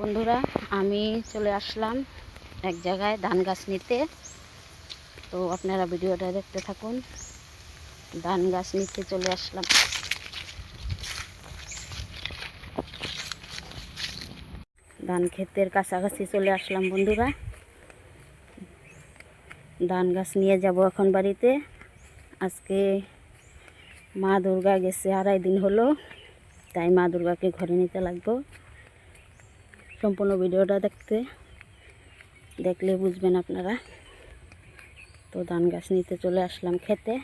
বন্ধুরা, আমি চলে আসলাম এক জায়গায় ধান গাছ নিতে। তো আপনারা ভিডিওটা দেখতে থাকুন। ধান গাছ নিতে চলে আসলাম। ধান ক্ষেতের কাছাকাছি চলে আসলাম বন্ধুরা। ধান গাছ নিয়ে যাব এখন বাড়িতে। আজকে মা দুর্গা গেছে, আড়াই দিন হলো। তাই মা দুর্গাকে ঘরে নিতে লাগবো। সম্পূর্ণ ভিডিওটা দেখতে। দেখলে বুঝবেন আপনারা। তো ধান গাছ নিতে চলে আসলাম খেতে।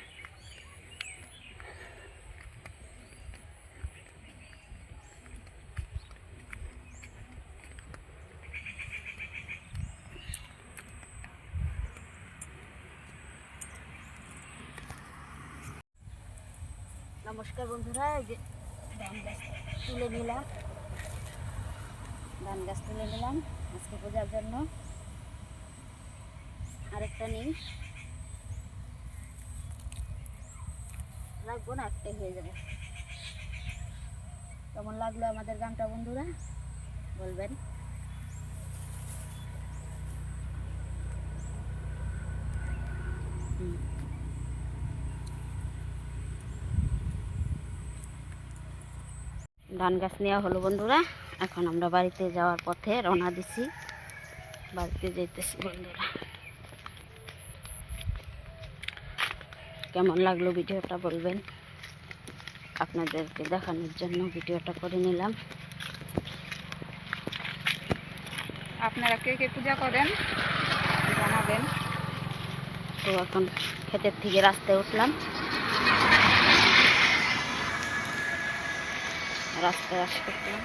নমস্কার বন্ধুরা, এই যে ধান গাছ তুলে নিলাম। ধান গাছ তুলে নিলাম আজকে পূজার জন্য। আরেকটা নিই। লাগবো না, একটাই হয়ে যাবে। কেমন লাগল আমাদের গানটা বন্ধুরা? বলবেন। ধান গাছ নেওয়া হলো বন্ধুরা। এখন আমরা বাড়িতে যাওয়ার পথে রওনা দিছি। বাড়িতে যেতেছি বন্ধুরা। কেমন লাগল ভিডিওটা বলবেন? আপনাদেরকে দেখানোর জন্য ভিডিওটা করে নিলাম। আপনারা কে কে পূজা করেন? জানাবেন। তো এখন ক্ষেতের থেকে রাস্তায় উঠলাম। রাস্তায় আসতে উঠলাম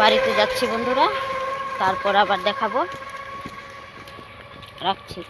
বাড়িতে যাচ্ছি বন্ধুরা তারপর আবার দেখাবো। রাখছি।